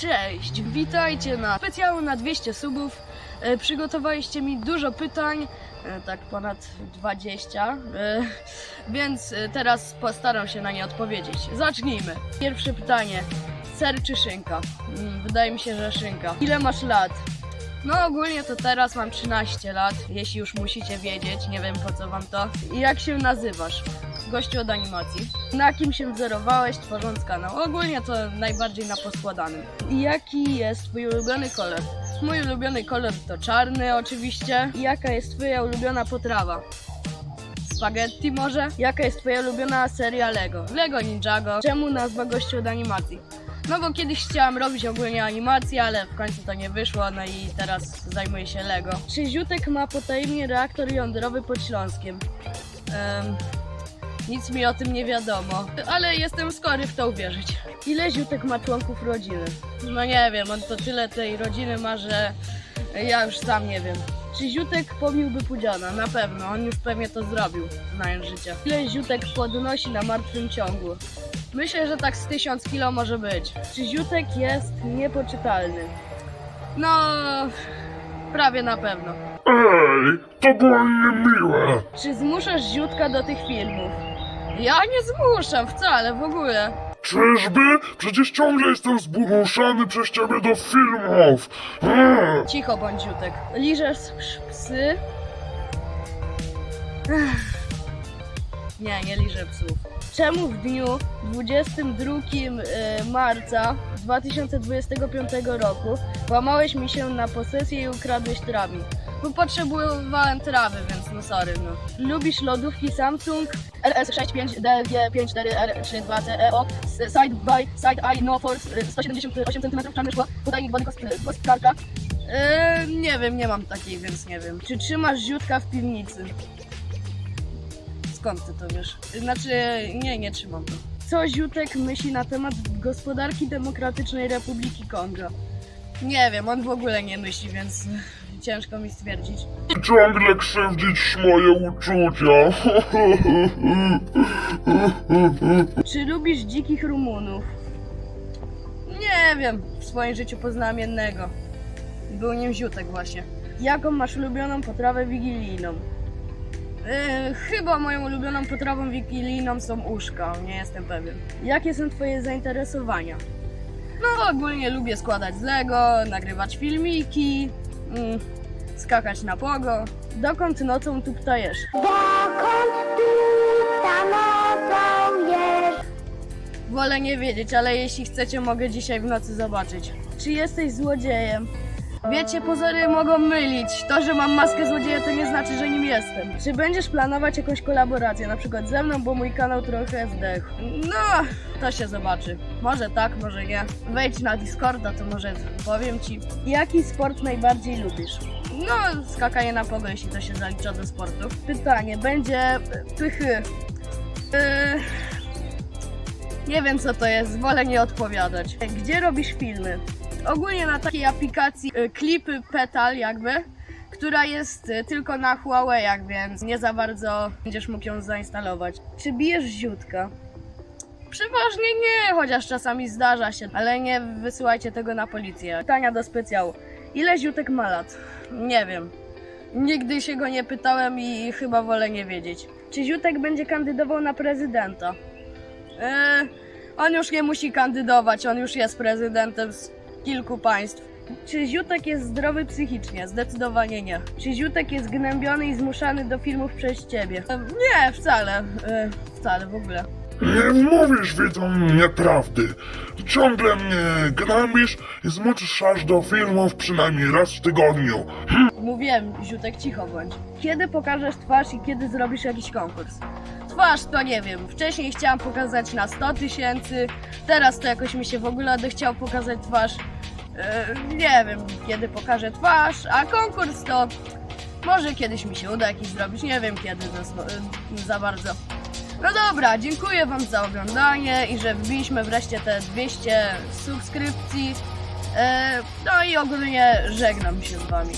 Cześć, witajcie na specjalu na 200 subów. E, Przygotowaliście mi dużo pytań, e, tak ponad 20, e, więc teraz postaram się na nie odpowiedzieć. Zacznijmy. Pierwsze pytanie. Ser czy szynka? Mm, Wydaje mi się, że szynka. Ile masz lat? No ogólnie to teraz mam 13 lat, jeśli już musicie wiedzieć, nie wiem po co wam to. I jak się nazywasz? Gościu od animacji. Na kim się wzorowałeś tworząc kanał? Ogólnie to najbardziej na poskładanym. I jaki jest twój ulubiony kolor? Mój ulubiony kolor to czarny oczywiście. I jaka jest twoja ulubiona potrawa? Spaghetti może? Jaka jest twoja ulubiona seria Lego? Lego Ninjago. Czemu nazwa gościu od animacji? No bo kiedyś chciałam robić ogólnie animację, ale w końcu to nie wyszło, no i teraz zajmuję się Lego. Czy Ziutek ma potajemnie reaktor jądrowy pod Śląskiem? Em, nic mi o tym nie wiadomo, ale jestem skory w to uwierzyć. Ile Ziutek ma członków rodziny? No nie wiem, on to tyle tej rodziny ma, że ja już sam nie wiem. Czy Ziutek pobiłby Pudziana? Na pewno, on już pewnie to zrobił, znając życie. Ile Ziutek podnosi na martwym ciągu? Myślę, że tak z 1000 kilo może być. Czy Ziutek jest niepoczytalny? No, prawie na pewno. Ej, to było niemiłe. Czy zmuszasz Ziutka do tych filmów? Ja nie zmuszam wcale, w ogóle. Czyżby? Przecież ciągle jestem zmuszany przez ciebie do filmów. Eee, Cicho bądź Ziutek. Liżesz psy? Ech. Nie, nie liżę psów. Czemu w dniu 22 e, marca 2025 roku włamałeś mi się na posesję i ukradłeś trawnik? Bo potrzebowałem trawy, więc no sorry, no. Lubisz lodówki Samsung? RS65DG54R32CEO Side by Side I No Force 178 cm czarne szkło Podajnik wody kostkarka Eee, nie wiem, nie mam takiej, więc nie wiem. Czy trzymasz ziutka w piwnicy? Skąd ty to wiesz? Znaczy, nie, nie trzymam to. Co Ziutek myśli na temat gospodarki Demokratycznej Republiki Konga? Nie wiem, on w ogóle nie myśli, więc ciężko mi stwierdzić. ciągle krzywdzić moje uczucia. Czy lubisz dzikich Rumunów? Nie wiem, w swoim życiu poznałem jednego. Był nim Ziutek właśnie. Jaką masz ulubioną potrawę wigilijną? Yy, chyba moją ulubioną potrawą wigilijną są uszka, nie jestem pewien. Jakie są twoje zainteresowania? No ogólnie lubię składać z Lego, nagrywać filmiki, mm, skakać na pogo. Dokąd nocą tu ptajesz? Dokąd tu ta nocą jest? Wolę nie wiedzieć, ale jeśli chcecie, mogę dzisiaj w nocy zobaczyć. Czy jesteś złodziejem? Wiecie, pozory mogą mylić. To, że mam maskę złodzieja, to nie znaczy, że nim jestem. Czy będziesz planować jakąś kolaborację, na przykład ze mną, bo mój kanał trochę zdechł? No, to się zobaczy. Może tak, może nie. Wejdź na Discorda, to może powiem ci. Jaki sport najbardziej lubisz? No, skakanie na pogo, jeśli to się zalicza do sportu. Pytanie, będzie pychy. Yy, nie wiem co to jest, wolę nie odpowiadać. Gdzie robisz filmy? Ogólnie na takiej aplikacji y, klipy Petal jakby, która jest y, tylko na Huawei'ach, więc nie za bardzo będziesz mógł ją zainstalować. Czy bijesz ziutka? Przeważnie nie, chociaż czasami zdarza się, ale nie wysyłajcie tego na policję. Pytania do specjału. Ile ziutek ma lat? Nie wiem. Nigdy się go nie pytałem i chyba wolę nie wiedzieć. Czy ziutek będzie kandydował na prezydenta? Eee, on już nie musi kandydować, on już jest prezydentem kilku państw. Czy Ziutek jest zdrowy psychicznie? Zdecydowanie nie. Czy Ziutek jest gnębiony i zmuszany do filmów przez ciebie? E, Nie, wcale. E, Wcale w ogóle. Nie mówisz widzom nieprawdy. Ciągle mnie gnębisz i zmuszasz do filmów przynajmniej raz w tygodniu. Mówiłem, Ziutek, cicho bądź. Kiedy pokażesz twarz i kiedy zrobisz jakiś konkurs? Twarz to nie wiem. Wcześniej chciałam pokazać na 100 tysięcy, teraz to jakoś mi się w ogóle odechciał pokazać twarz. E, nie wiem, kiedy pokażę twarz, a konkurs to może kiedyś mi się uda jakiś zrobić, nie wiem kiedy za, e, za bardzo. No dobra, dziękuję Wam za oglądanie i że wbiliśmy wreszcie te 200 subskrypcji. E, no i ogólnie żegnam się z Wami.